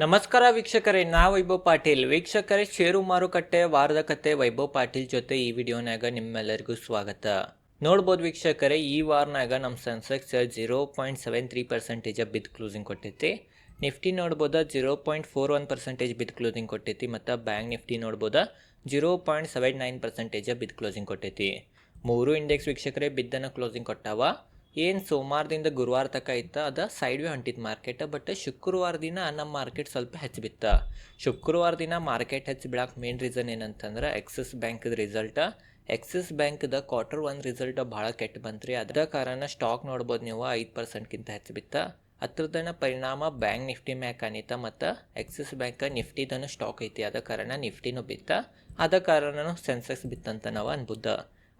ನಮಸ್ಕಾರ ವೀಕ್ಷಕರೇ ನಾ ವೈಭವ್ ಪಾಟೀಲ್. ವೀಕ್ಷಕರೇ, ಷೇರು ಮಾರುಕಟ್ಟೆ ವಾರದ ಕತೆ ವೈಭವ್ ಪಾಟೀಲ್ ಜೊತೆ ಈ ವಿಡಿಯೋನಾಗ ನಿಮ್ಮೆಲ್ಲರಿಗೂ ಸ್ವಾಗತ. ನೋಡ್ಬೋದು ವೀಕ್ಷಕರೇ, ಈ ವಾರನಾಗ ನಮ್ಮ Sensex zero point seven three percentage ಬಿದ್ದು ಕ್ಲೋಸಿಂಗ್ ಕೊಟ್ಟೈತಿ. Nifty ನೋಡ್ಬೋದ, zero point four one percentage ಬಿದ್ದು ಕ್ಲೋಸಿಂಗ್ ಕೊಟ್ಟೈತಿ ಮತ್ತು bank Nifty ನೋಡ್ಬೋದ, zero point seven nine percentage ಬಿದ್ದು ಕ್ಲೋಸಿಂಗ್ ಕೊಟ್ಟೈತಿ. ಮೂರು ಇಂಡೆಕ್ಸ್ ವೀಕ್ಷಕರೇ ಬಿದ್ದನ್ನು ಕ್ಲೋಸಿಂಗ್ ಕೊಟ್ಟಾವ. ಏನು ಸೋಮವಾರದಿಂದ ಗುರುವಾರ ತನಕ ಇತ್ತ, ಅದು ಸೈಡ್ ವೇ ಹೊಂಟಿತ್ತು ಮಾರ್ಕೆಟ್ ಬಟ್ ಶುಕ್ರವಾರ ದಿನ ನಮ್ಮ ಮಾರ್ಕೆಟ್ ಸ್ವಲ್ಪ ಹೆಚ್ಚು ಬಿತ್ತ. ಶುಕ್ರವಾರ ದಿನ ಮಾರ್ಕೆಟ್ ಹೆಚ್ಚು ಬಿಡಕ್ಕೆ ಮೇನ್ ರೀಸನ್ ಏನಂತಂದ್ರೆ ಎಕ್ಸಿಸ್ ಬ್ಯಾಂಕ್ದ ರಿಸಲ್ಟ ಎಕ್ಸಿಸ್ ಬ್ಯಾಂಕ್ದ ಕ್ವಾರ್ಟರ್ ಒನ್ ರಿಸಲ್ಟ್ ಭಾಳ ಕೆಟ್ಟು ಬಂತ್ರಿ. ಅದ ಕಾರಣ ಸ್ಟಾಕ್ ನೋಡ್ಬೋದು ನೀವು ಐದು ಪರ್ಸೆಂಟ್ಗಿಂತ ಹೆಚ್ಚು ಬಿತ್ತ. ಹತ್ರದನ ಪರಿಣಾಮ ಬ್ಯಾಂಕ್ ನಿಫ್ಟಿ ಮ್ಯಾಕ್ ಅನಿತ ಮತ್ತು ಎಕ್ಸಿಸ್ ಬ್ಯಾಂಕ್ ನಿಫ್ಟಿದನು ಸ್ಟಾಕ್ ಐತಿ. ಅದ ಕಾರಣ ನಿಫ್ಟಿನೂ ಬಿತ್ತ. ಅದ ಕಾರಣನೂ ಸೆನ್ಸೆಕ್ಸ್ ಬಿತ್ತಂತ ನಾವು ಅನ್ಬುದ್ದ.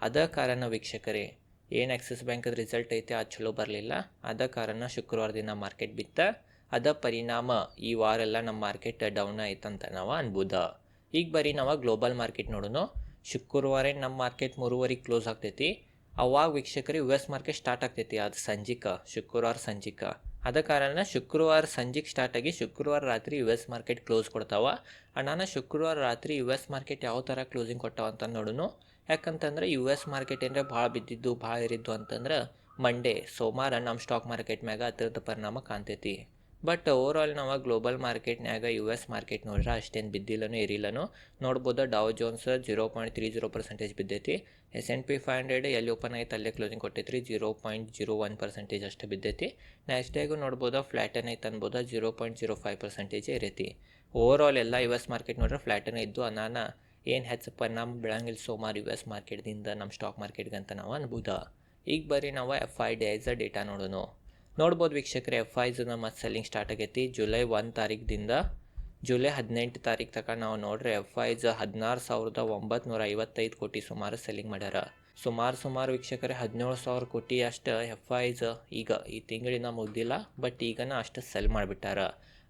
ಅದ ಕಾರಣ ವೀಕ್ಷಕರೇ ಏನು ಆಕ್ಸಿಸ್ ಬ್ಯಾಂಕದ ರಿಸಲ್ಟ್ ಐತೆ, ಅದು ಚಲೋ ಬರಲಿಲ್ಲ. ಅದ ಕಾರಣ ಶುಕ್ರವಾರ ದಿನ ಮಾರ್ಕೆಟ್ ಬಿತ್ತ. ಅದ ಪರಿಣಾಮ ಈ ವಾರೆಲ್ಲ ನಮ್ಮ ಮಾರ್ಕೆಟ್ ಡೌನ್ ಆಯ್ತಂತ ನಾವು ಅನ್ಬೋದ. ಈಗ ಬರೀ ನಾವು ಗ್ಲೋಬಲ್ ಮಾರ್ಕೆಟ್ ನೋಡೋಣ ಶುಕ್ರವಾರ ನಮ್ಮ ಮಾರ್ಕೆಟ್ ಮೂರುವರೆಗೆ ಕ್ಲೋಸ್ ಆಗ್ತೈತಿ. ಅವಾಗ ವೀಕ್ಷಕರಿಗೆ ಯು ಎಸ್ ಮಾರ್ಕೆಟ್ ಸ್ಟಾರ್ಟ್ ಆಗ್ತೈತಿ, ಅದು ಸಂಜಿಕ, ಶುಕ್ರವಾರ ಸಂಜಿಕ. ಅದ ಕಾರಣ ಶುಕ್ರವಾರ ಸಂಜೆಗೆ ಸ್ಟಾರ್ಟ್ ಆಗಿ ಶುಕ್ರವಾರ ರಾತ್ರಿ ಯು ಎಸ್ ಮಾರ್ಕೆಟ್ ಕ್ಲೋಸ್ ಕೊಡ್ತಾವ. ನಾನು ಶುಕ್ರವಾರ ರಾತ್ರಿ ಯು ಎಸ್ ಮಾರ್ಕೆಟ್ ಯಾವ ಥರ ಕ್ಲೋಸಿಂಗ್ ಕೊಟ್ಟಾವ ಅಂತ ನೋಡೋಣ ಯಾಕಂತಂದ್ರೆ ಯು ಎಸ್ ಮಾರ್ಕೆಟ್ ಏನರ ಭಾಳ ಬಿದ್ದಿದ್ದು, ಭಾಳ ಇರಿದ್ದು ಅಂತಂದ್ರೆ ಮಂಡೇ ಸೋಮವಾರ ನಮ್ಮ ಸ್ಟಾಕ್ ಮಾರ್ಕೆಟ್ ಮ್ಯಾಗ ಅದ್ರದ್ದು ಪರಿಣಾಮ ಕಾಣ್ತೈತಿ. ಬಟ್ ಓವರ್ ಆಲ್ ನಾವು ಗ್ಲೋಬಲ್ ಮಾರ್ಕೆಟ್ನ್ಯಾಗ ಯು ಎಸ್ ಮಾರ್ಕೆಟ್ ನೋಡ್ರೆ ಅಷ್ಟೇನು ಬಿದ್ದಿಲ್ಲನೂ ಇರಿಲ್ಲನೂ ನೋಡ್ಬೋದು. Dow Jones zero point three zero percentage ಬಿದ್ದೈತಿ. S and P five hundred ಎಲ್ಲಿ ಓಪನ್ ಆಯ್ತು ಅಲ್ಲೇ closing ಕೊಟ್ಟೈತ್ರಿ zero point zero one percentage ಅಷ್ಟು ಬಿದ್ದೈತಿ. ನೆಕ್ಸ್ಟ್ ಡೇಗೂ ನೋಡ್ಬೋದು ಫ್ಲ್ಯಾಟನ್ ಐತೆ ಅನ್ಬೋದು zero point zero five percentage ಇರೈತಿ over all ಎಲ್ಲ ಯು ಎಸ್ ಮಾರ್ಕೆಟ್ ನೋಡ್ರೆ ಫ್ಲ್ಯಾಟನ್ ಇದ್ದು ಅನಾನ ಏನು ಹೆಚ್ಚು ಪರಿಣಾಮ ಬೀಳಂಗಿಲ್ಲ ಸೋಮಾರ್ ಯು ಎಸ್ ಮಾರ್ಕೆಟ್ದಿಂದ ನಮ್ಮ ಸ್ಟಾಕ್ ಮಾರ್ಕೆಟ್ಗೆ ಅಂತ ನಾವು ಅನ್ಬೋದ? ಈಗ ಬರೀ ನಾವು ಎಫ್ ಐ ಡೇಸ್ ಡೇಟಾ ನೋಡೋಣ ನೋಡ್ಬೋದು ವೀಕ್ಷಕರೇ ಎಫ್ ಐಸ್ನ ಮತ್ತು ಸೆಲ್ಲಿಂಗ್ ಸ್ಟಾರ್ಟ್ ಆಗೈತಿ ಜುಲೈ ಒಂದು ತಾರೀಕಿಂದ ಜುಲೈ ಹದಿನೆಂಟು ತಾರೀಕು ತನಕ ನಾವು ನೋಡ್ರಿ ಎಫ್ ಐಸ್ ಹದಿನಾರು ಸಾವಿರದ ಒಂಬತ್ತು ಐವತ್ತೈದು ಕೋಟಿ ಸುಮಾರು ಸೆಲ್ಲಿಂಗ್ ಮಾಡ್ಯಾರ. ಸುಮಾರು ಸುಮಾರು ವೀಕ್ಷಕರೇ, ಹದಿನೇಳು ಸಾವಿರ ಕೋಟಿ ಅಷ್ಟು ಎಫ್ ಐಸ್ ಈಗ ಈ ತಿಂಗಳಿನ ಮುಗ್ದಿಲ್ಲ ಬಟ್ ಈಗನ ಅಷ್ಟು ಸೆಲ್ ಮಾಡಿಬಿಟ್ಟಾರ.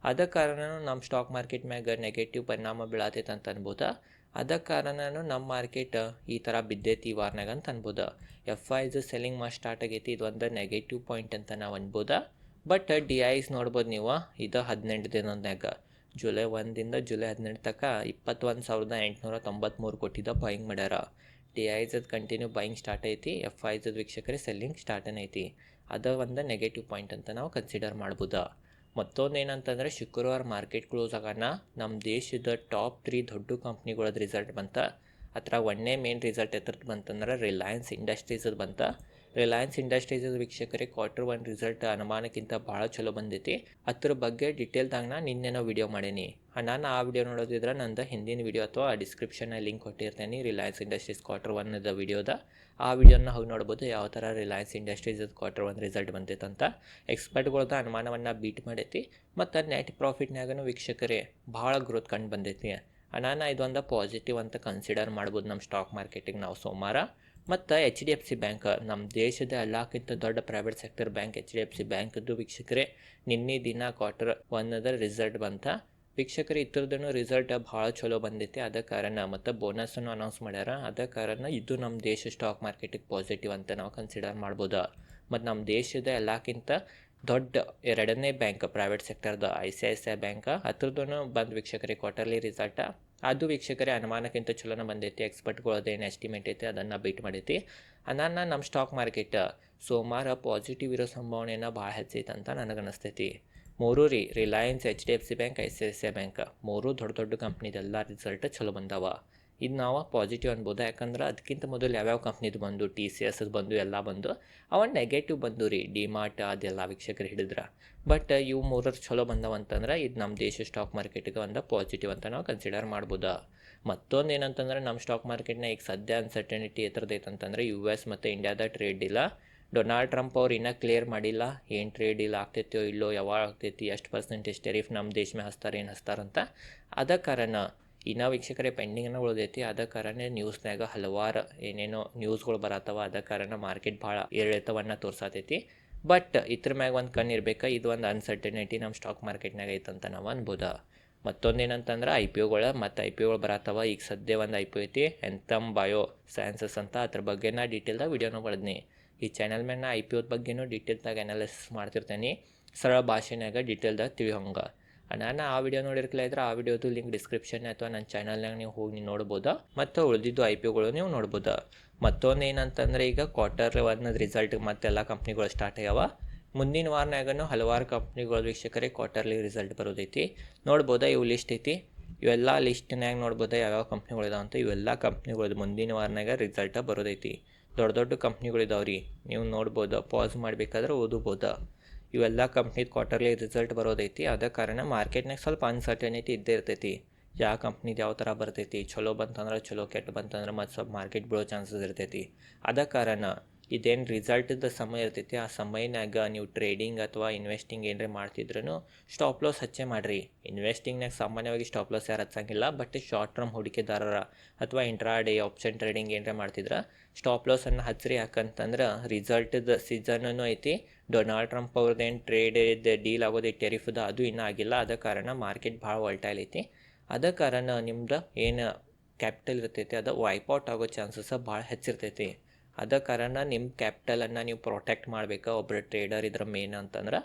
ಅದ ಕಾರಣ ನಮ್ಮ ಸ್ಟಾಕ್ ಮಾರ್ಕೆಟ್ ಮ್ಯಾಗ ನೆಗೆಟಿವ್ ಪರಿಣಾಮ ಬೀಳತೈತೆ ಅಂತ ಅನ್ಬೋದ? ಅದ ಕಾರಣನೂ ನಮ್ಮ ಮಾರ್ಕೆಟ್ ಈ ಥರ ಬಿದ್ದೈತಿ ಈ ವಾರನಾಗ ಅಂತ ಅನ್ಬೋದು. ಎಫ್ ಐಸ್ ಸೆಲ್ಲಿಂಗ್ ಮಾಡಿ ಸ್ಟಾರ್ಟ್ ಆಗೈತಿ, ಇದು ಒಂದು ನೆಗೆಟಿವ್ ಪಾಯಿಂಟ್ ಅಂತ ನಾವು ಅನ್ಬೋದು. ಬಟ್ ಡಿ ಐಸ್ ನೋಡ್ಬೋದು ನೀವು, ಇದು ಹದಿನೆಂಟು ದಿನದಾಗ ಜುಲೈ ಒಂದಿಂದ ಜುಲೈ ಹದಿನೆಂಟು ತನಕ ಇಪ್ಪತ್ತೊಂದು ಸಾವಿರದ ಎಂಟುನೂರ ತೊಂಬತ್ತ್ಮೂರು ಕೋಟಿದ ಬಾಯಿಂಗ್ ಮಾಡ್ಯಾರ. ಡಿ ಐಸದ್ ಕಂಟಿನ್ಯೂ ಬಾಯಿಂಗ್ ಸ್ಟಾರ್ಟ್ ಐತಿ ಎಫ್ ಐಸದ ವೀಕ್ಷಕರೇ ಸೆಲ್ಲಿಂಗ್ ಸ್ಟಾರ್ಟನ್ ಐತಿ ಅದು ಒಂದು ನೆಗೆಟಿವ್ ಪಾಯಿಂಟ್ ಅಂತ ನಾವು ಕನ್ಸಿಡರ್ ಮಾಡ್ಬೋದಾ. ಮತ್ತೊಂದು ಏನಂತಂದರೆ ಶುಕ್ರವಾರ ಮಾರ್ಕೆಟ್ ಕ್ಲೋಸ್ ಆಗೋಣ ನಮ್ಮ ದೇಶದ ಟಾಪ್ ತ್ರೀ ದೊಡ್ಡ ಕಂಪ್ನಿಗಳದ್ದು ರಿಸಲ್ಟ್ ಬಂತ. ಅತ್ರ ಒಂದೇ ಮೇನ್ ರಿಸಲ್ಟ್ ಎತ್ತರದ್ದು ಬಂತಂದ್ರೆ ರಿಲಯನ್ಸ್ ಇಂಡಸ್ಟ್ರೀಸದು ಬಂತ. ರಿಲಯನ್ಸ್ ಇಂಡಸ್ಟ್ರೀಸ್ ವೀಕ್ಷಕರೇ ಕ್ವಾರ್ಟರ್ ಒನ್ ರಿಸಲ್ಟ್ ಅನುಮಾನಕ್ಕಿಂತ ಭಾಳ ಚಲೋ ಬಂದೈತಿ. ಅದ್ರ ಬಗ್ಗೆ ಡೀಟೇಲ್ದಾಗ ನಾ ನಿನ್ನೆನೋ ವಿಡಿಯೋ ಮಾಡೀನಿ. ನಾನು ಆ ವಿಡಿಯೋ ನೋಡೋದಿದ್ರೆ ನಂದು ಹಿಂದಿನ ವಿಡಿಯೋ ಅಥವಾ ಡಿಸ್ಕ್ರಿಪ್ಷನ್ ಲಿಂಕ್ ಕೊಟ್ಟಿರ್ತೇನೆ ರಿಲಯನ್ಸ್ ಇಂಡಸ್ಟ್ರೀಸ್ ಕ್ವಾರ್ಟರ್ ಒನ್ದ ವಿಡಿಯೋದ ಆ ವಿಡಿಯೋನ ಹೋಗಿ ನೋಡ್ಬೋದು ಯಾವ ಥರ Reliance Industries quarter one result ಬಂದೈತೆ ಅಂತ ಎಕ್ಸ್ಪರ್ಟ್ಗಳ್ದ ಅನುಮಾನವನ್ನು ಬೀಟ್ ಮಾಡೈತಿ. ಮತ್ತು ನೆಟ್ ಪ್ರಾಫಿಟ್ನಾಗೂ ವೀಕ್ಷಕರೇ, ಭಾಳ ಗ್ರೋತ್ ಕಂಡು ಬಂದೈತಿ. ಅನಾನ ಇದೊಂದು ಪಾಸಿಟಿವ್ ಅಂತ ಕನ್ಸಿಡರ್ ಮಾಡ್ಬೋದು ನಮ್ಮ ಸ್ಟಾಕ್ ಮಾರ್ಕೆಟಿಗೆ ನಾವು ಸೋಮವಾರ ಮತ್ತು H D F C bank ನಮ್ಮ ದೇಶದ ಎಲ್ಲಕ್ಕಿಂತ ದೊಡ್ಡ private sector bank H D F C ಬ್ಯಾಂಕದ್ದು ವೀಕ್ಷಕರೇ, ನಿನ್ನೆ ದಿನ ಕ್ವಾರ್ಟರ್ ಒನ್ನದ ರಿಸಲ್ಟ್ ಬಂತ. ವೀಕ್ಷಕರು ಇದ್ರದ್ದು ರಿಸಲ್ಟ್ ಭಾಳ ಚಲೋ ಬಂದೈತಿ. ಅದ ಕಾರಣ ಮತ್ತು ಬೋನಸನ್ನು ಅನೌನ್ಸ್ ಮಾಡ್ಯಾರ. ಅದ ಕಾರಣ ಇದು ನಮ್ಮ ದೇಶ ಸ್ಟಾಕ್ ಮಾರ್ಕೆಟಿಗೆ ಪಾಸಿಟಿವ್ ಅಂತ ನಾವು ಕನ್ಸಿಡರ್ ಮಾಡ್ಬೋದು. ಮತ್ತು ನಮ್ಮ ದೇಶದ ಎಲ್ಲಕ್ಕಿಂತ ದೊಡ್ಡ ಎರಡನೇ ಬ್ಯಾಂಕ್ ಪ್ರೈವೇಟ್ ಸೆಕ್ಟರ್ದು I C I C I bank ಹತ್ರದೂ ಬಂದು ವೀಕ್ಷಕರಿಗೆ ಕ್ವಾರ್ಟರ್ಲಿ ರಿಸಲ್ಟ ಅದು ವೀಕ್ಷಕರೇ ಅನುಮಾನಕ್ಕಿಂತ ಚಲೋನ ಬಂದೈತಿ ಎಕ್ಸ್ಪರ್ಟ್ಗಳದ್ದು ಏನು ಎಸ್ಟಿಮೇಟ್ ಐತಿ, ಅದನ್ನು ಬೀಟ್ ಮಾಡೈತಿ. ಅದನ್ನು ನಮ್ಮ ಸ್ಟಾಕ್ ಮಾರ್ಕೆಟ್ ಸೋಮವಾರ ಪಾಸಿಟಿವ್ ಇರೋ ಸಂಭಾವನೆಯನ್ನು ಭಾಳ ಹೆಚ್ಚೈತೆ ಅಂತ ನನಗನ್ನಿಸ್ತೈತಿ ಮೂರು ರೀ Reliance H D F C bank I C I C I bank ಮೂರು ದೊಡ್ಡ ದೊಡ್ಡ ಕಂಪ್ನಿದೆಲ್ಲ ರಿಸಲ್ಟ್ ಚಲೋ ಬಂದಾವ. ಇದು ನಾವು ಪಾಸಿಟಿವ್ ಅನ್ಬೋದು. ಯಾಕಂದ್ರೆ ಅದಕ್ಕಿಂತ ಮೊದಲು ಯಾವ್ಯಾವ ಕಂಪ್ನಿದು ಬಂದು ಟಿ ಸಿ ಎಸ್ ಬಂದು, ಎಲ್ಲ ಬಂದು, ಅವ ನೆಗೆಟಿವ್ ಬಂದು ರೀ. ಡಿಮಾರ್ಟ್ ಅದೆಲ್ಲ ವೀಕ್ಷಕರು ಹಿಡಿದ್ರೆ. ಬಟ್ ಇವು ಮೂರರ ಚಲೋ ಬಂದವ ಅಂತಂದ್ರೆ ಇದು ನಮ್ಮ ದೇಶ ಸ್ಟಾಕ್ ಮಾರ್ಕೆಟಿಗೆ ಒಂದು ಪಾಸಿಟಿವ್ ಅಂತ ನಾವು ಕನ್ಸಿಡರ್ ಮಾಡ್ಬೋದು. ಮತ್ತೊಂದು ಏನಂತಂದ್ರೆ ನಮ್ಮ ಸ್ಟಾಕ್ ಮಾರ್ಕೆಟ್ನ ಈಗ ಸದ್ಯ ಅನ್ಸರ್ಟನಿಟಿ ಅಂತಂದ್ರೆ ಯು ಎಸ್ ಮತ್ತು ಇಂಡಿಯಾದ ಟ್ರೇಡ್ ಇಲ್ಲ. ಡೊನಾಲ್ಡ್ ಟ್ರಂಪ್ ಅವ್ರು ಇನ್ನೂ ಕ್ಲಿಯರ್ ಮಾಡಿಲ್ಲ. ಏನು ಟ್ರೇಡ್ ಇಲ್ಲ, ಆಗ್ತೈತೋ ಇಲ್ಲೋ, ಯಾವಾಗ ಆಗ್ತೈತಿ, ಎಷ್ಟು ಪರ್ಸೆಂಟೇಜ್ ಟೆರಿಫ್ ನಮ್ಮ ದೇಶ ಮೇಲೆ ಹಸ್ತಾರೆ ಏನು ಹಸ್ತಾರಂತ ಅದ ಕಾರಣ ಇನ್ನೂ ವೀಕ್ಷಕರೇ ಪೆಂಡಿಂಗನ್ನು ಉಳಿದೈತಿ. ಅದ ಕಾರಣ ನ್ಯೂಸ್ನಾಗ ಹಲವಾರು ಏನೇನೋ ನ್ಯೂಸ್ಗಳು ಬರತ್ತವ, ಅದ ಕಾರಣ ಮಾರ್ಕೆಟ್ ಭಾಳ ಏರಿಳಿತವನ್ನು ತೋರ್ಸಾತೈತಿ. ಬಟ್ ಇದ್ರ ಮ್ಯಾಗ ಒಂದು ಕಣ್ಣು ಇರಬೇಕು? ಇದು ಒಂದು ಅನ್ಸರ್ಟನಿಟಿ ನಮ್ಮ ಸ್ಟಾಕ್ ಮಾರ್ಕೆಟ್ನಾಗ ಐತಂತ ನಾವು ಅನ್ಬೋದು. ಮತ್ತೊಂದು ಏನಂತಂದ್ರೆ ಐ ಪಿ ಒಗಳ ಮತ್ತು ಐ ಪಿ ಒಗಳು ಬರತ್ತವ. ಈಗ ಸದ್ಯ ಒಂದು ಐ ಪಿ ಐತಿ ಎಂತಮ್ ಬಯೋ ಸೈನ್ಸಸ್ ಅಂತ. ಅದ್ರ ಬಗ್ಗೆ ನಾ ಡೀಟೇಲ್ದಾಗ ವಿಡಿಯೋನ ಬಳದ್ನಿ ಈ ಚಾನಲ್ ಮೇಲೆ ನಾ ಐ ಪಿ ಒದ ಬಗ್ಗೆನೂ ಡೀಟೇಲ್ದಾಗ ಅನಾಲಿಸಿಸ್ ಮಾಡ್ತಿರ್ತೇನೆ. ಸರಳ ಭಾಷೆನಾಗ ಡೀಟೇಲ್ದಾಗ ತಿಳಿಯೋಂಗೆ ನಾನು ಆ ವಿಡಿಯೋ ನೋಡಿರ್ಕಲ ಇದ್ರೆ ಆ ವಿಡಿಯೋದು ಲಿಂಕ್ ಡಿಸ್ಕ್ರಿಪ್ಷನ್ ಅಥವಾ ನನ್ನ ಚಾನಲ್ನಾಗ ನೀವು ಹೋಗಿ ನೋಡ್ಬೋದಾ? ಮತ್ತು ಉಳಿದಿದ್ದು ಐ ಪಿಗಳು ನೀವು ನೋಡ್ಬೋದಾ? ಮತ್ತೊಂದು ಏನಂತಂದ್ರೆ ಈಗ ಕ್ವಾರ್ಟರ್ ಒನ್ನದ ರಿಸಲ್ಟ್ ಮತ್ತೆಲ್ಲ ಕಂಪ್ನಿಗಳು ಸ್ಟಾರ್ಟ್ ಆಗ್ಯಾವ. ಮುಂದಿನ ವಾರನಾಗನು ಹಲವಾರು ಕಂಪ್ನಿಗಳ ವೀಕ್ಷಕರೇ ಕ್ವಾರ್ಟರ್ಲಿ ರಿಸಲ್ಟ್ ಬರೋದೈತಿ. ನೋಡ್ಬೋದಾ ಇವು ಲಿಸ್ಟ್ ಐತಿ? ಇವೆಲ್ಲ ಲಿಸ್ಟ್ನಾಗ ನೋಡ್ಬೋದಾ ಯಾವ್ಯಾವ ಕಂಪ್ನಿಗಳು ಇದಾವೆ ಅಂತ? ಇವೆಲ್ಲ ಕಂಪ್ನಿಗಳದ್ದು ಮುಂದಿನ ವಾರನಾಗ ರಿಸಲ್ಟ ಬರೋದೈತಿ. ದೊಡ್ಡ ದೊಡ್ಡ ಕಂಪ್ನಿಗಳು ಇದಾವೆ ರೀ ನೀವು ನೋಡ್ಬೋದು ಪಾಸ್ ಮಾಡಬೇಕಾದ್ರೆ ಓದಬೋದು. ಇವೆಲ್ಲ ಕಂಪ್ನಿದ ಕ್ವಾರ್ಟರ್ಲಿ ರಿಸಲ್ಟ್ ಬರೋದೈತಿ. ಅದ ಕಾರಣ ಮಾರ್ಕೆಟ್ನಾಗ ಸ್ವಲ್ಪ ಅನ್ಸರ್ಟನಿಟಿ ಇದ್ದೇ ಇರ್ತೈತಿ. ಯಾವ ಕಂಪ್ನಿದು ಯಾವ ಥರ ಬರ್ತೈತಿ ಚಲೋ ಬಂತಂದ್ರೆ ಚಲೋ ಕೆಟ್ಟ ಬಂತಂದ್ರೆ ಮತ್ತು ಸ್ವಲ್ಪ ಮಾರ್ಕೆಟ್ ಬೀಳೋ ಚಾನ್ಸಸ್ ಇರ್ತೈತಿ. ಅದ ಕಾರಣ ಇದೇನು ರಿಸಲ್ಟದ ಸಮಯ ಇರ್ತೈತಿ, ಆ ಸಮಯನಾಗ ನೀವು ಟ್ರೇಡಿಂಗ್ ಅಥವಾ ಇನ್ವೆಸ್ಟಿಂಗ್ ಏನರ ಮಾಡ್ತಿದ್ರೂ ಸ್ಟಾಪ್ ಲಾಸ್ ಹಚ್ಚೆ ಮಾಡಿರಿ. ಇನ್ವೆಸ್ಟಿಂಗ್ನಾಗ ಸಾಮಾನ್ಯವಾಗಿ ಸ್ಟಾಪ್ ಲಾಸ್ ಯಾರು ಹಚ್ಚಂಗಿಲ್ಲ ಬಟ್ ಶಾರ್ಟ್ ಟರ್ಮ್ ಹೂಡಿಕೆದಾರರ ಅಥವಾ ಇಂಟ್ರಾ ಡೇ ಆಪ್ಷನ್ ಟ್ರೇಡಿಂಗ್ ಏನರ ಮಾಡ್ತಿದ್ರೆ ಸ್ಟಾಪ್ ಲಾಸನ್ನು ಹಚ್ಚಿರಿ ಯಾಕಂತಂದ್ರೆ ರಿಸಲ್ಟದ ಸೀಸನೂ ಐತಿ ಡೊನಾಲ್ಡ್ ಟ್ರಂಪ್ ಅವ್ರದ್ದೇನು ಟ್ರೇಡ್ ಡೀಲ್ ಆಗೋದು ಟೆರಿಫ್ದು ಅದು ಇನ್ನೂ ಆಗಿಲ್ಲ. ಅದ ಕಾರಣ ಮಾರ್ಕೆಟ್ ಭಾಳ ವಲ್ಟೈಲ್ ಐತಿ. ಅದ ಕಾರಣ ನಿಮ್ದು ಏನು ಕ್ಯಾಪಿಟಲ್ ಇರ್ತೈತಿ, ಅದು ವೈಪೌಟ್ ಆಗೋ ಚಾನ್ಸಸ್ ಭಾಳ ಹೆಚ್ಚಿರ್ತೈತಿ. ಅದ ಕಾರಣ ನಿಮ್ಮ ಕ್ಯಾಪಿಟಲನ್ನು ನೀವು ಪ್ರೊಟೆಕ್ಟ್ ಮಾಡ್ಬೇಕು ಒಬ್ಬರು ಟ್ರೇಡರ್ ಇದ್ರ ಮೇನ್ ಅಂತಂದ್ರೆ.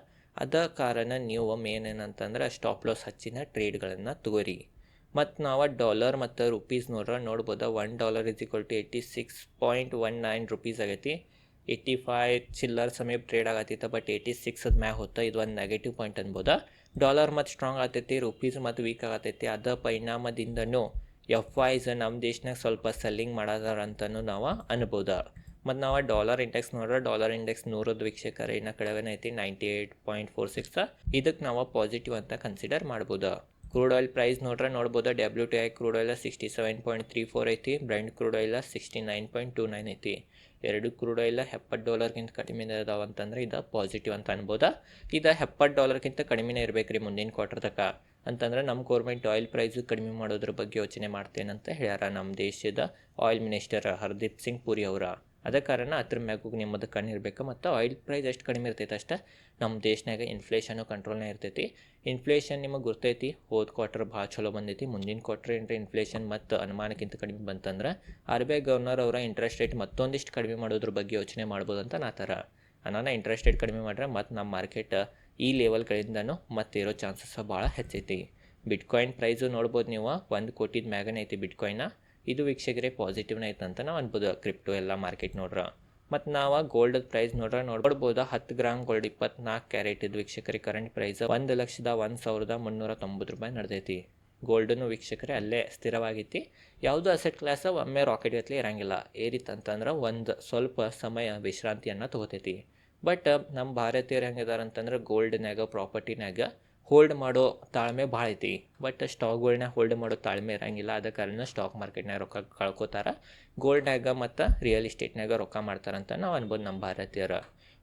ಅದ ಕಾರಣ ನೀವು ಮೇನ್ ಏನಂತಂದ್ರೆ ಸ್ಟಾಪ್ ಲಾಸ್ ಹಚ್ಚಿನ ಟ್ರೇಡ್ಗಳನ್ನು ತಗೋರಿ. ಮತ್ತು ನಾವು ಡಾಲರ್ ಮತ್ತು ರುಪೀಸ್ ನೋಡ್ರೆ ನೋಡ್ಬೋದು one dollar is equal to eighty six point one nine rupees ಆಗೈತಿ. ಏಯ್ಟಿ ಫೈವ್ ಚಿಲ್ಲರ್ ಸಮೀಪ ಟ್ರೇಡ್ ಆಗತ್ತಿತ್ತು ಬಟ್ ಏಯ್ಟಿ ಸಿಕ್ಸ್ ಮ್ಯಾಗ ಹೋತ. ಇದು ಒಂದು ನೆಗೆಟಿವ್ ಪಾಯಿಂಟ್ ಅನ್ಬೋದು. ಡಾಲರ್ ಮತ್ತು ಸ್ಟ್ರಾಂಗ್ ಆಗ್ತೈತಿ ರುಪೀಸ್ ಮತ್ತು ವೀಕ್ ಆಗತೈತಿ ಅದ ಪರಿಣಾಮದಿಂದನೂ ಎಫ್ ವೈಸ್ ನಮ್ಮ ದೇಶನಾಗ ಸ್ವಲ್ಪ ಸೆಲ್ಲಿಂಗ್ ಮಾಡದಾರ ಅಂತಲೂ ನಾವು ಅನ್ಬೋದು. ಮತ್ತು ನಾವು ಡಾಲರ್ ಇಂಡೆಕ್ಸ್ ನೋಡ್ರೆ ಡಾಲರ್ ಇಂಡೆಕ್ಸ್ ನೂರದ ವೀಕ್ಷಕರ ಇನ್ನ ಕಡಿಮೆ ಐತಿ? Ninety eight point four six ಇದಕ್ಕೆ ನಾವು ಪಾಸಿಟಿವ್ ಅಂತ ಕನ್ಸಿಡರ್ ಮಾಡ್ಬೋದು. ಕ್ರೂಡ್ ಆಯಿಲ್ ಪ್ರೈಸ್ ನೋಡ್ರೆ, ನೋಡ್ಬೋದು. W T I crude oil sixty seven point three four ಐತಿ. Brand crude oil sixty nine point two nine ಐತಿ. ಎರಡು ಕ್ರೂಡ್ ಆಯಿಲ್ ಎಪ್ಪತ್ತು ಡಾಲರ್ಗಿಂತ ಕಡಿಮೆ ಇದಾವೆ ಅಂತಂದ್ರೆ ಇದು ಪಾಸಿಟಿವ್ ಅಂತ ಅನ್ಬೋದಾ. ಇದು ಎಪ್ಪತ್ತು ಡಾಲರ್ಗಿಂತ ಕಡಿಮೆನೇ ಇರಬೇಕು ರೀ ಮುಂದಿನ ಕ್ವಾರ್ಟರ್ ತಕ. ಅಂತಂದ್ರೆ ನಮ್ಮ ಗೌರ್ಮೆಂಟ್ ಆಯಿಲ್ ಪ್ರೈಸು ಕಡಿಮೆ ಮಾಡೋದ್ರ ಬಗ್ಗೆ ಯೋಚನೆ ಮಾಡ್ತೇನಂತ ಹೇಳ್ಯಾರ ನಮ್ಮ ದೇಶದ ಆಯಿಲ್ ಮಿನಿಸ್ಟರ್ ಹರ್ದೀಪ್ ಸಿಂಗ್ ಪುರಿ ಅವರ. ಅದ ಕಾರಣ ಅದ್ರ ಮ್ಯಾಗೂ ನಿಮ್ಮದು ಕಣ್ಣು ಇರಬೇಕು ಮತ್ತು ಆಯಿಲ್ ಪ್ರೈಸ್ ಎಷ್ಟು ಕಡಿಮೆ ಇರ್ತೈತೆ ಅಷ್ಟೇ. ನಮ್ಮ ದೇಶನಾಗ ಇನ್ಫ್ಲೇಷನು ಕಂಟ್ರೋಲ್ನೇ ಇರ್ತೈತಿ. ಇನ್ಫ್ಲೇಷನ್ ನಿಮಗೆ ಗೊತ್ತೈತಿ ಹೋದ ಕ್ವಾರ್ಟರ್ ಭಾಳ ಚಲೋ ಬಂದೈತಿ. ಮುಂದಿನ ಕ್ವಾರ್ಟರ್ ಏನರ ಇನ್ಫ್ಲೇಷನ್ ಮತ್ತು ಅನುಮಾನಕ್ಕಿಂತ ಕಡಿಮೆ ಬಂತಂದ್ರೆ ಆರ್ ಬಿ ಐ ಗವರ್ನರ್ ಅವರ ಇಂಟ್ರೆಸ್ಟ್ ರೇಟ್ ಮತ್ತೊಂದಿಷ್ಟು ಕಡಿಮೆ ಮಾಡೋದ್ರ ಬಗ್ಗೆ ಯೋಚನೆ ಮಾಡ್ಬೋದು ಅಂತ ನಾ ಥರ ಅನಾನ ಇಂಟ್ರೆಸ್ಟ್ ರೇಟ್ ಕಡಿಮೆ ಮಾಡ್ರೆ ಮತ್ತು ನಮ್ಮ ಮಾರ್ಕೆಟ್ ಈ ಲೆವೆಲ್ಗಳಿಂದನೂ ಮತ್ತೆ ಇರೋ ಚಾನ್ಸಸ್ ಭಾಳ ಹೆಚ್ಚೈತಿ. ಬಿಟ್ಕಾಯಿನ್ ಪ್ರೈಸು ನೋಡ್ಬೋದು ನೀವು. ಒಂದು ಕೋಟಿದ ಮ್ಯಾಗನೇ ಐತಿ ಬಿಟ್ಕಾಯಿನ ಇದು ವೀಕ್ಷಕರೇ ಪಾಸಿಟಿವ್ನ ಅಂತ ನಾವು ಅನ್ಬೋದು. ಕ್ರಿಪ್ಟೋ ಎಲ್ಲ ಮಾರ್ಕೆಟ್ ನೋಡ್ರೆ. ಮತ್ತು ನಾವು ಗೋಲ್ಡ್ ಪ್ರೈಸ್ ನೋಡ್ರೆ, ನೋಡ್ಬೋದು. ಹತ್ತು ಗ್ರಾಮ್ ಗೋಲ್ಡ್ ಇಪ್ಪತ್ನಾಲ್ಕು ಕ್ಯಾರೆಟ್ ಇದು ವೀಕ್ಷಕರಿಗೆ ಕರೆಂಟ್ ಪ್ರೈಸ್ ಒಂದು ಲಕ್ಷದ ಒಂದು ಸಾವಿರದ ಮುನ್ನೂರ ತೊಂಬತ್ತು ರೂಪಾಯಿ ನಡೆದೈತಿ. ಗೋಲ್ಡನ್ನು ವೀಕ್ಷಕರೇ ಅಲ್ಲೇ ಸ್ಥಿರವಾಗಿತ್ತು. ಯಾವುದೋ ಅಸೆಟ್ ಕ್ಲಾಸ್ ಒಮ್ಮೆ ರಾಕೆಟ್ ಗತ್ಲೆ ಇರಂಗಿಲ್ಲ. ಏರಿತ್ತಂತಂದ್ರೆ ಒಂದು ಸ್ವಲ್ಪ ಸಮಯ ವಿಶ್ರಾಂತಿಯನ್ನು ತೊಗೋತೈತಿ. ಬಟ್ ನಮ್ಮ ಭಾರತೀಯರು ಹೆಂಗಿದಾರೆ ಅಂತಂದ್ರೆ ಗೋಲ್ಡ್ನ್ಯಾಗ ಪ್ರಾಪರ್ಟಿನಾಗ ಹೋಲ್ಡ್ ಮಾಡೋ ತಾಳ್ಮೆ ಭಾಳ ಐತಿ. ಬಟ್ ಸ್ಟಾಕ್ಗಳ್ನ ಹೋಲ್ಡ್ ಮಾಡೋ ತಾಳ್ಮೆ ಇರಂಗಿಲ್ಲ. ಅದ ಕಾರಣ ಸ್ಟಾಕ್ ಮಾರ್ಕೆಟ್ನಾಗ ರೊಕ್ಕ ಕಳ್ಕೊತಾರೆ. ಗೋಲ್ಡ್ನಾಗ ಮತ್ತು ರಿಯಲ್ ಎಸ್ಟೇಟ್ನಾಗ ರೊಕ್ಕ ಮಾಡ್ತಾರಂತ ನಾವು ಅನ್ಬೋದು ನಮ್ಮ ಭಾರತೀಯರು.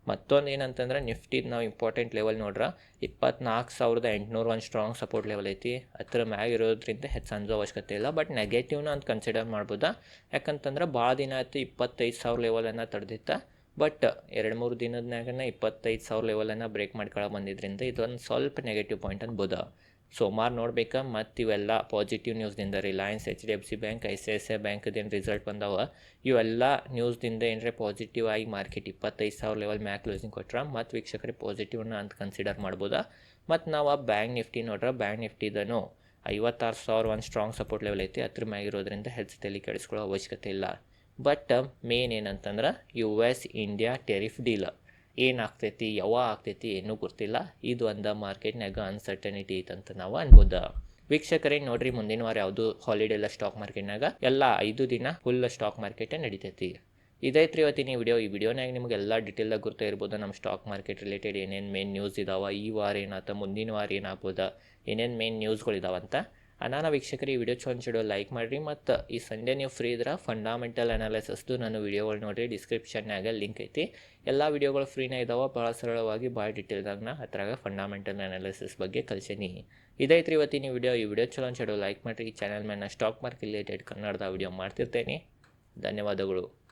ಮತ್ತೊಂದು ಏನಂತಂದ್ರೆ ನಿಫ್ಟಿದು ನಾವು ಇಂಪಾರ್ಟೆಂಟ್ ಲೆವೆಲ್ ನೋಡ್ರೆ. ಇಪ್ಪತ್ನಾಲ್ಕು ಸಾವಿರದ ಎಂಟುನೂರು ಒಂದು ಸ್ಟ್ರಾಂಗ್ ಸಪೋರ್ಟ್ ಲೆವೆಲ್ ಐತಿ. ಹತ್ರ ಮ್ಯಾಗ ಇರೋದ್ರಿಂದ ಹೆಚ್ಚು ಅನ್ಸೋ ಅವಶ್ಯಕತೆ ಇಲ್ಲ. ಬಟ್ ನೆಗೆಟಿವ್ನ ಅಂತ ಕನ್ಸಿಡರ್ ಮಾಡ್ಬೋದಾ. ಯಾಕಂತಂದ್ರೆ ಭಾಳ ದಿನ ಆಯ್ತು ಇಪ್ಪತ್ತೈದು ಸಾವಿರ ಲೆವೆಲನ್ನು ತಡೆದಿತ್ತ. ಬಟ್ ಎರಡು ಮೂರು ದಿನದ್ನಾಗನ ಇಪ್ಪತ್ತೈದು ಸಾವಿರ ಲೆವೆಲನ್ನು ಬ್ರೇಕ್ ಮಾಡ್ಕೊಳ್ಳೋ ಬಂದಿದ್ದರಿಂದ ಇದೊಂದು ಸ್ವಲ್ಪ ನೆಗೆಟಿವ್ ಪಾಯಿಂಟ್ ಅನ್ಬೋದು ಸೋಮವಾರ ನೋಡ್ಬೇಕಾ, ಮತ್ತು ಇವೆಲ್ಲ positive ನ್ಯೂಸ್ದಿಂದ Reliance H D F C bank I C I C I ಬ್ಯಾಂಕ್ದೇನು result ಬಂದವ, ಇವೆಲ್ಲ ನ್ಯೂಸ್ದಿಂದ ಏನರ ಪಾಸಿಟಿವ್ ಆಗಿ ಮಾರ್ಕೆಟ್ ಇಪ್ಪತ್ತೈದು ಸಾವಿರ ಲೆವೆಲ್ ಮ್ಯಾಕ್ ಕ್ಲೋಸಿಂಗ್ ಕೊಟ್ರೆ, ಮತ್ತು ವೀಕ್ಷಕರಿಗೆ ಪಾಸಿಟಿವ್ನ ಅಂತ ಕನ್ಸಿಡರ್ ಮಾಡ್ಬೋದಾ. ಮತ್ತು ನಾವು ಆ ಬ್ಯಾಂಕ್ ನಿಫ್ಟಿ ನೋಡ್ರೆ ಬ್ಯಾಂಕ್ ನಿಫ್ಟಿದನು ಐವತ್ತಾರು ಸಾವಿರ ಒಂದು ಸ್ಟ್ರಾಂಗ್ ಸಪೋರ್ಟ್ ಲೆವೆಲ್ ಐತಿ, ಅದ್ರ ಮ್ಯಾಗಿರೋದ್ರಿಂದ ಹೆಲ್ತ್ ತಲೆ ಕೆಡಿಸ್ಕೊಳ್ಳೋ ಅವಶ್ಯಕತೆ ಇಲ್ಲ. ಬಟ್ ಮೇನ್ ಏನಂತಂದ್ರೆ U S India tariff deal ಏನಾಗ್ತೈತಿ ಯಾವಾಗ ಆಗ್ತೈತಿ ಏನೂ ಗೊತ್ತಿಲ್ಲ. ಇದು ಒಂದು ಮಾರ್ಕೆಟ್ನಾಗ ಅನ್ಸರ್ಟನಿಟಿ ಐತಂತ ನಾವು ಅನ್ಬೋದು. ವೀಕ್ಷಕರೇ, ನೋಡ್ರಿ ಮುಂದಿನ ವಾರ ಯಾವುದು ಹಾಲಿಡೇ ಇಲ್ಲ ಸ್ಟಾಕ್ ಮಾರ್ಕೆಟ್ನಾಗ ಎಲ್ಲ ಐದು ದಿನ ಫುಲ್ ಸ್ಟಾಕ್ ಮಾರ್ಕೆಟೇ ನಡಿತೈತಿ. ಇದೈತ್ರಿ ಇವತ್ತಿನ ಈ ವಿಡಿಯೋ ಈ ವಿಡಿಯೋನಾಗ ನಿಮಗೆ ಎಲ್ಲ ಡೀಟೇಲ್ದಾಗ ಗೊತ್ತೇ ಇರ್ಬೋದು. ನಮ್ಮ ಸ್ಟಾಕ್ ಮಾರ್ಕೆಟ್ ರಿಲೇಟೆಡ್ ಏನೇನು ಮೇನ್ ನ್ಯೂಸ್ ಇದಾವೆ, ಈ ವಾರ ಏನಾಯ್ತು ಮುಂದಿನ ವಾರ ಏನಾಗ್ಬೋದಾ, ಏನೇನು ಮೇನ್ ನ್ಯೂಸ್ಗಳು ಇದಾವಂತ ಅನಾನ ವೀಕ್ಷಕರು ಈ ವಿಡಿಯೋ ಚೊಂದು ಚಿಡೋ ಲೈಕ್ ಮಾಡಿರಿ ಮತ್ತು ಈ ಸಂಡೇ ನೀವು ಫ್ರೀ ಇದ್ರೆ ಫಂಡಾಮೆಂಟಲ್ ಅನಾಲಿಸಸ್ದು ನಾನು ವಿಡಿಯೋಗಳು ನೋಡಿರಿ ಡಿಸ್ಕ್ರಿಪ್ಷನ್ನಾಗ ಲಿಂಕ್ ಐತಿ. ಎಲ್ಲ ವಿಡಿಯೋಗಳು ಫ್ರೀನೇ ಇದಾವೆ ಭಾಳ ಸರಳವಾಗಿ ಭಾಳ ಡಿಟೇಲ್ದಾಗ ನಾ ಹತ್ರಾಗ ಫಂಡಾಮೆಂಟಲ್ ಅನಾಲಿಸಿಸ್ ಬಗ್ಗೆ ಕಲ್ಸೀನಿ. ಇದೈತ್ರಿ ಇವತ್ತಿನ ವಿಡಿಯೋ ಈ ವಿಡಿಯೋ ಚಲೋ ಚಡೋ ಲೈಕ್ ಮಾಡಿರಿ. ಈ ಚಾನಲ್ ಮೇಲೆ ಸ್ಟಾಕ್ ಮಾರ್ಕೆಟ್ ರಿಲೇಟೆಡ್ ಕನ್ನಡದ ವಿಡಿಯೋ ಮಾಡ್ತಿರ್ತೇನೆ. ಧನ್ಯವಾದಗಳು.